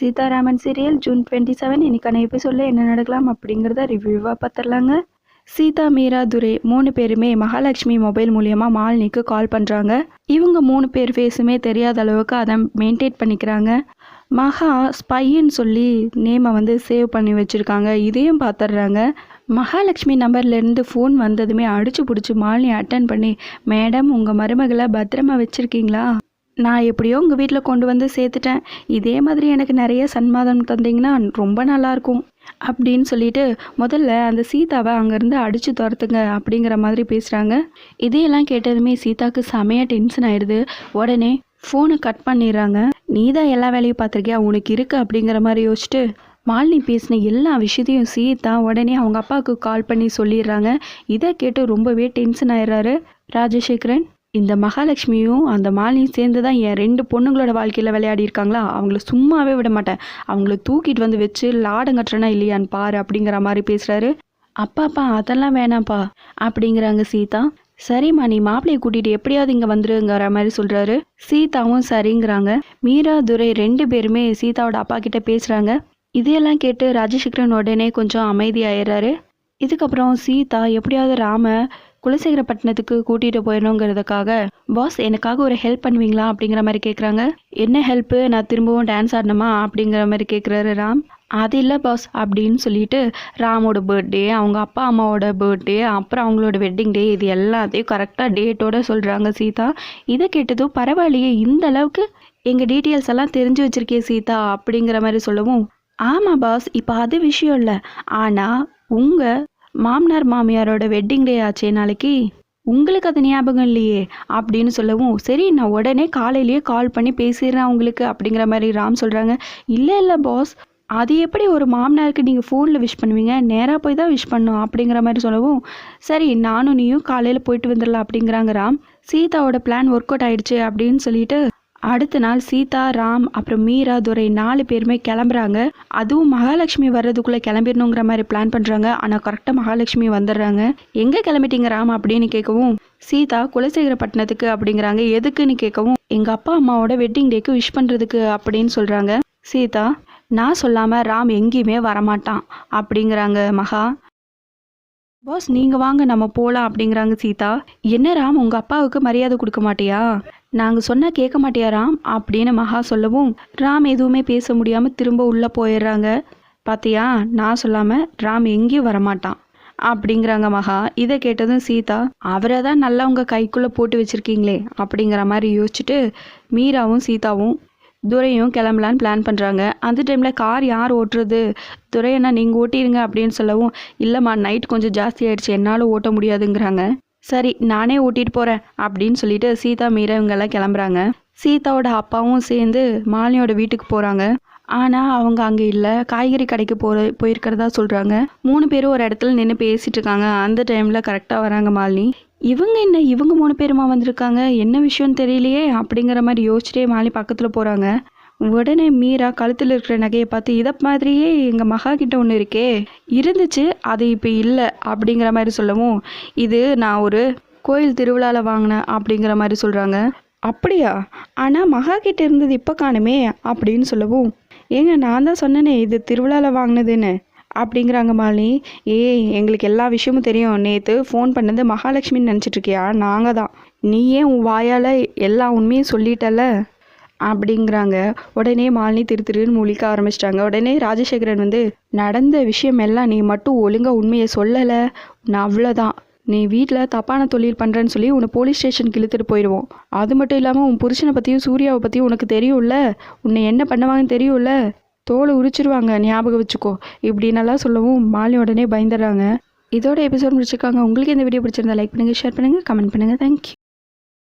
Seetharaman serial June twenty seven இன்னைக்கான எபிசோடில் என்ன நடக்கலாம் அப்படிங்கிறத ரிவ்யூவாக பார்த்துடலாங்க. சீதா மீரா துரை மூணு பேருமே மகாலட்சுமி மொபைல் மூலியமாக மாலினிக்கு கால் பண்ணுறாங்க இவங்க மூணு பேர் ஃபேஸுமே தெரியாத அளவுக்கு அதை மெயின்டைன் பண்ணிக்கிறாங்க. மகா ஸ்பைன்னு சொல்லி நேமை வந்து சேவ் பண்ணி வச்சுருக்காங்க. இதையும் பார்த்துட்றாங்க. மகாலட்சுமி நம்பர்லேருந்து ஃபோன் வந்ததுமே அடிச்சு பிடிச்சி மாலினி அட்டன் பண்ணி மேடம் உங்கள் மருமகளை பத்திரமா வச்சுருக்கீங்களா? நான் எப்படியோ உங்கள் வீட்டில் கொண்டு வந்து சேர்த்துட்டேன். இதே மாதிரி எனக்கு நிறைய சன்மாதம் தந்தீங்கன்னா ரொம்ப நல்லாயிருக்கும். அப்படின்னு சொல்லிட்டு முதல்ல அந்த சீதாவை அங்கேருந்து அடித்து துரத்துங்க அப்படிங்கிற மாதிரி பேசுகிறாங்க இதையெல்லாம் கேட்டதுமே சீதாக்கு செமையாக டென்ஷன் ஆயிடுது. உடனே ஃபோனை கட் பண்ணிடுறாங்க. நீ தான் எல்லா வேலையும் பார்த்துருக்கியா? உனக்கு இருக்கு? அப்படிங்கிற மாதிரி யோசிச்சுட்டு மாலினி பேசின எல்லா விஷயத்தையும் சீதா உடனே அவங்க அப்பாவுக்கு கால் பண்ணி சொல்லிடுறாங்க. இதை கேட்டு ரொம்பவே டென்ஷன் ஆயிடுறாரு ராஜசேகரன். இந்த மகாலட்சுமியும் அந்த மாலினியும் சேர்ந்து தான் என் ரெண்டு பொண்ணுங்களோட வாழ்க்கையில் விளையாடி இருக்காங்களா? அவங்கள சும்மாவே விட மாட்டேன். அவங்கள தூக்கிட்டு வந்து வச்சு லாடம் கட்டுறனா இல்லையான்னு பாரு அப்படிங்கிற மாதிரி பேசுகிறாரு அப்பாப்பா அதெல்லாம் வேணாம்ப்பா அப்படிங்கிறாங்க சீதா. சரிம்மா நீ மாப்பிள்ளையை கூட்டிகிட்டு எப்படியாவது இங்கே வந்துருங்கிற மாதிரி சொல்கிறாரு சீதாவும் சரிங்கிறாங்க. மீரா துரை ரெண்டு பேருமே சீதாவோட அப்பா கிட்ட பேசுகிறாங்க இதையெல்லாம் கேட்டு ராஜசேகரன் உடனே கொஞ்சம் அமைதியாயிடுறாரு. இதுக்கப்புறம் சீதா எப்படியாவது ராம குலசேகரப்பட்டினத்துக்கு கூட்டிகிட்டு போயிடணுங்கிறதுக்காக பாஸ் எனக்காக ஒரு ஹெல்ப் பண்ணுவீங்களா? அப்படிங்கிற மாதிரி கேட்குறாங்க என்ன ஹெல்ப்பு நான் திரும்பவும் டான்ஸ் ஆடணுமா? அப்படிங்கிற மாதிரி கேட்குறாரு ராம். அது இல்லை பாஸ் அப்படின்னு சொல்லிட்டு ராமோட பர்த்டே அவங்க அப்பா அம்மாவோட பர்த்டே அப்புறம் அவங்களோட வெட்டிங் டே இது எல்லாத்தையும் கரெக்டாக டேட்டோட சொல்கிறாங்க சீதா. இதை கேட்டதும் பரவாயில்லையே இந்த அளவுக்கு எங்கள் டீட்டெயில்ஸ் எல்லாம் தெரிஞ்சு வச்சுருக்கேன் சீதா அப்படிங்கிற மாதிரி சொல்லவும் ஆமாம் பாஸ் இப்போ அது விஷயம் இல்லை. ஆனால் உங்கள் மாமனார் மாமியாரோட வெட்டிங் டே ஆச்சே நாளைக்கு? உங்களுக்கு அது ஞாபகம் இல்லையே? அப்படின்னு சொல்லவும் சரி நான் உடனே காலையிலேயே கால் பண்ணி பேசிடுறேன் உங்களுக்கு அப்படிங்கிற மாதிரி ராம் சொல்கிறாங்க இல்லை இல்லை பாஸ் அது எப்படி ஒரு மாமனாருக்கு நீங்கள் ஃபோனில் விஷ் பண்ணுவீங்க? நேராக போய் தான் விஷ் பண்ணும் அப்படிங்கிற மாதிரி சொல்லவும் சரி நானும் நீயும் காலையில் போயிட்டு வந்துடலாம் அப்படிங்கிறாங்க ராம். சீதாவோட பிளான் ஒர்க் அவுட் ஆயிடுச்சு அப்படின்னு சொல்லிட்டு அடுத்த நாள் சீதா ராம் அப்புறம் மீரா துரை நாலு பேருமே கிளம்புறாங்க. அதுவும் மகாலட்சுமி வர்றதுக்குள்ளே கிளம்பிடணுங்கிற மாதிரி பிளான் பண்ணுறாங்க ஆனால் கரெக்டாக மகாலட்சுமி வந்துடுறாங்க. எங்கே கிளம்பிட்டீங்க ராம்? அப்படின்னு கேட்கவும் சீதா குலசேகரப்பட்டினத்துக்கு அப்படிங்கிறாங்க. எதுக்குன்னு கேட்கவும் எங்கள் அப்பா அம்மாவோட வெட்டிங் டேக்கு விஷ் பண்ணுறதுக்கு அப்படின்னு சொல்கிறாங்க சீதா நான் சொல்லாமல் ராம் எங்கேயுமே வரமாட்டான் அப்படிங்கிறாங்க மகா. பாஸ் நீங்கள் வாங்க நம்ம போகலாம் அப்படிங்கிறாங்க சீதா. என்ன ராம் உங்கள் அப்பாவுக்கு மரியாதை கொடுக்க மாட்டியா? நாங்கள் சொன்னால் கேட்க மாட்டியா ராம்? அப்படின்னு மகா சொல்லவும் ராம் எதுவுமே பேச முடியாமல் திரும்ப உள்ளே போயிடுறாங்க. பாத்தியா? நான் சொல்லாமல் ராம் எங்கேயும் வரமாட்டான். அப்படிங்கிறாங்க மகா. இதை கேட்டதும் சீதா அவரை தான் நல்லா உங்கள் கைக்குள்ளே போட்டு வச்சுருக்கீங்களே அப்படிங்கிற மாதிரி யோசிச்சுட்டு மீராவும் சீதாவும் துரையும் கிளம்பலான்னு பிளான் பண்ணுறாங்க அந்த டைமில் கார் யார் ஓட்டுறது? துரையண்ணா நீங்கள் ஓட்டிடுங்க அப்படின்னு சொல்லவும் இல்லைம்மா நைட் கொஞ்சம் ஜாஸ்தி ஆயிடுச்சு என்னால் ஓட்ட முடியாதுங்கிறாங்க. சரி நானே ஓட்டிட்டு போகிறேன் அப்படின்னு சொல்லிட்டு சீதா மீரா இவங்கெல்லாம் கிளம்புறாங்க. சீதாவோட அப்பாவும் சேர்ந்து மாலினியோட வீட்டுக்கு போகிறாங்க ஆனால் அவங்க அங்கே இல்லை. காய்கறி கடைக்கு போகிற போயிருக்கிறதா சொல்கிறாங்க மூணு பேரும் ஒரு இடத்துல நின்று பேசிகிட்டு இருக்காங்க. அந்த டைமில் கரெக்டாக வராங்க மாலினி. இவங்க என்ன? இவங்க மூணு பேருமா வந்திருக்காங்க? என்ன விஷயம் தெரியலையே? அப்படிங்கிற மாதிரி யோசிச்சிட்டே மாலி பக்கத்தில் போகிறாங்க உடனே மீரா கழுத்தில் இருக்கிற நகையை பார்த்து இதை மாதிரியே எங்கள் மகா கிட்ட ஒன்று இருக்கே. இருந்துச்சு அது இப்போ இல்லை அப்படிங்கிற மாதிரி சொல்லவும் இது நான் ஒரு கோயில் திருவிழாவில் வாங்கினேன் அப்படிங்கிற மாதிரி சொல்கிறாங்க அப்படியா? ஆனால் மகா கிட்ட இருந்தது இப்போ காணுமே அப்படின்னு சொல்லவும் ஏங்க நான் தான் சொன்னேனே இது திருவிழாவில் வாங்கினதுன்னு. அப்படிங்கிறாங்க மாலினி. ஏய் எங்களுக்கு எல்லா விஷயமும் தெரியும். நேற்று ஃபோன் பண்ணது மகாலட்சுமின்னு நினச்சிட்ருக்கியா நாங்கள் தான். நீ ஏன் உன் வாயால் எல்லா உண்மையும் சொல்லிட்டல? அப்படிங்கிறாங்க. உடனே மாலினி திரு திருன்னு முழிக்க ஆரம்பிச்சிட்டாங்க. உடனே ராஜசேகரன் வந்து நடந்த விஷயம் எல்லாம் நீ மட்டும் ஒழுங்காக உண்மையை சொல்லலை. நான் அவ்வளோதான் நீ வீட்டில் தப்பான தொழில் பண்ணுறேன்னு சொல்லி உன்னை போலீஸ் ஸ்டேஷனுக்கு இழுத்துட்டு போயிடுவோம். அது மட்டும் இல்லாமல் உன் புருஷனை பற்றியும் சூர்யாவை பற்றியும் உனக்கு தெரியும்ல? உன்னை என்ன பண்ணுவாங்கன்னு தெரியும்ல? தோலை உரிச்சிருவாங்க ஞாபகம் வச்சுக்கோ. இப்படின்னெல்லாம் சொல்லவும் மாலி உடனே பயந்துடுறாங்க. இதோட எபிசோட் முடிச்சிருக்காங்க. உங்களுக்கு இந்த வீடியோ பிடிச்சிருந்தா லைக் பண்ணுங்கள் ஷேர் பண்ணுங்கள் கமெண்ட் பண்ணுங்கள் தேங்க்யூ